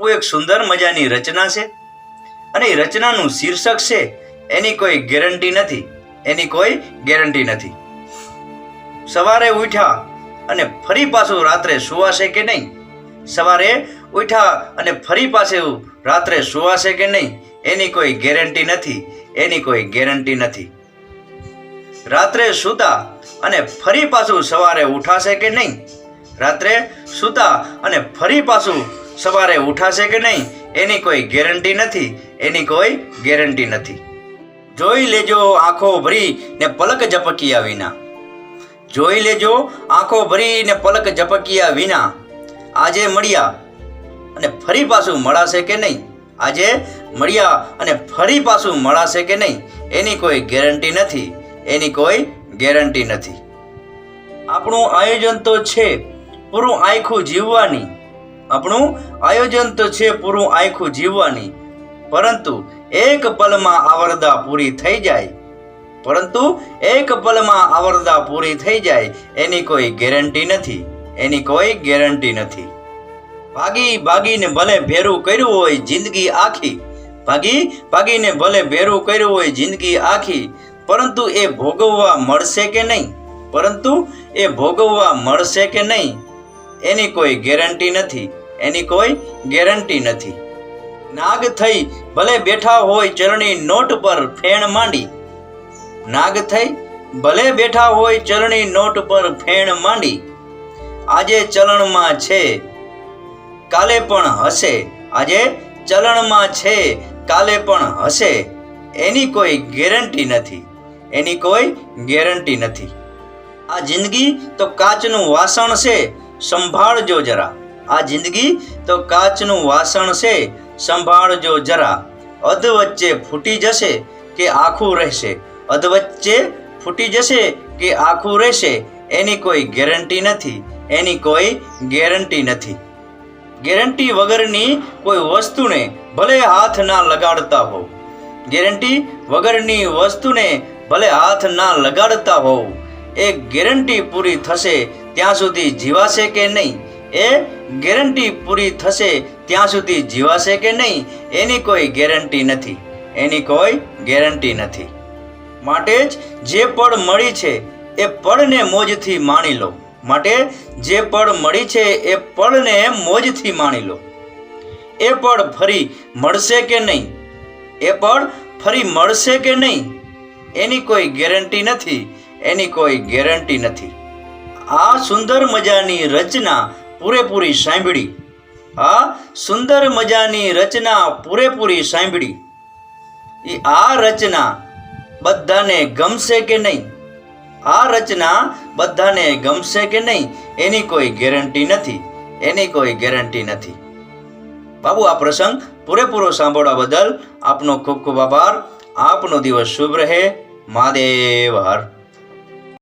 બાપુ એક સુંદર મજાની રચના છે. અને એ રચનાનું શીર્ષક છે, એની કોઈ ગેરંટી નથી, એની કોઈ ગેરંટી નથી. સવારે ઉઠ્યા અને ફરી પાછું રાત્રે સુવાશે કે નહીં? સવારે ઉઠ્યા અને ફરી પાછું રાત્રે સુવાશે કે નહીં? એની કોઈ ગેરંટી નથી, એની કોઈ ગેરંટી નથી. રાત્રે સૂતા અને ફરી પાછું સવારે ઉઠાશે કે નહીં? રાત્રે સૂતા અને ફરી પાછું સવારે ઉઠાશે કે નહીં, એની કોઈ ગેરંટી નથી, એની કોઈ ગેરંટી નથી. જોઈ લેજો આંખો ભરી ને પલક ઝપકિયા વિના. જોઈ લેજો આંખો ભરી ને પલક ઝપકિયા વિના. આજે મળ્યા અને ફરી પાછું મળાશે કે નહીં? આજે મળ્યા અને ફરી પાછું મળાશે કે નહીં? એની કોઈ ગેરંટી નથી, એની કોઈ ગેરંટી નથી. આપણું આયોજન તો છે, પૂરું આખું જીવવાની. આપણું આયોજન તો છે પૂરું આખું જીવવાની, પરંતુ એક પલમાં આવરદા પૂરી થઈ જાય. પરંતુ એક પલમાં આવરદા પૂરી થઈ જાય, એની કોઈ ગેરંટી નથી, એની કોઈ ગેરંટી નથી. ભાગી ભાગીને ભલે ભેરું કર્યું હોય જિંદગી આખી, ભાગી ભાગીને ભલે ભેરું કર્યું હોય જિંદગી આખી, પરંતુ એ ભોગવવા મળશે કે નહીં? પરંતુ એ ભોગવવા મળશે કે નહીં? એની કોઈ ગેરંટી નથી. એની કોઈ ગેરંટી નથી. નાગ થઈ ભલે બેઠા હોય ચરણી નોટ પર ફેણ માંડી. નાગ થઈ ભલે બેઠા હોય ચરણી નોટ પર ફેણ માંડી. આજે ચલણમાં છે, કાલે પણ હશે. આજે ચલણમાં છે, કાલે પણ હશે. એની કોઈ ગેરંટી નથી. એની કોઈ ગેરંટી નથી. આ જિંદગી તો કાચનું વાસણ છે. સંભાળજો જરા. આ જિંદગી તો કાચનું વાસણ છે, સંભાળજો જરા. અધ વચ્ચે ફૂટી જશે કે આખું રહેશે? અધ વચ્ચે ફૂટી જશે કે આખું રહેશે? એની કોઈ ગેરંટી નથી. એની કોઈ ગેરંટી નથી. ગેરંટી વગરની કોઈ વસ્તુને ભલે હાથ ના લગાડતા હોવ. ગેરંટી વગરની વસ્તુને ભલે હાથ ના લગાડતા હોવ. એ ગેરંટી પૂરી થશે ત્યાં સુધી જીવાશે કે નહીં? એ ગેરંટી પૂરી થશે ત્યાં સુધી જીવાશે કે નહીં, એની કોઈ ગેરંટી નથી. એની કોઈ ગેરંટી નથી. માટે જ જે પળ મળી છે, એ પળને મોજથી માણી લો. માટે જે પળ મળી છે, એ પળને મોજથી માણી લો. એ પળ ફરી મળશે કે નહીં? એ પળ ફરી મળશે કે નહીં? એની કોઈ ગેરંટી નથી, એની કોઈ ગેરંટી નથી. આ સુંદર મજાની રચના પૂરેપૂરી સાંભળી. આ સુંદર મજાની રચના પૂરેપૂરી સાંભળી. એ આ રચના બધાને ગમશે કે નહીં? આ રચના બધાને ગમશે કે નહીં? એની કોઈ ગેરંટી નથી. એની કોઈ ગેરંટી નથી. બાબુ, આ પ્રસંગ પૂરેપૂરો સાંભળવા બદલ આપનો ખૂબ ખૂબ આભાર. આપનો દિવસ શુભ રહે. મહાદેવ, હર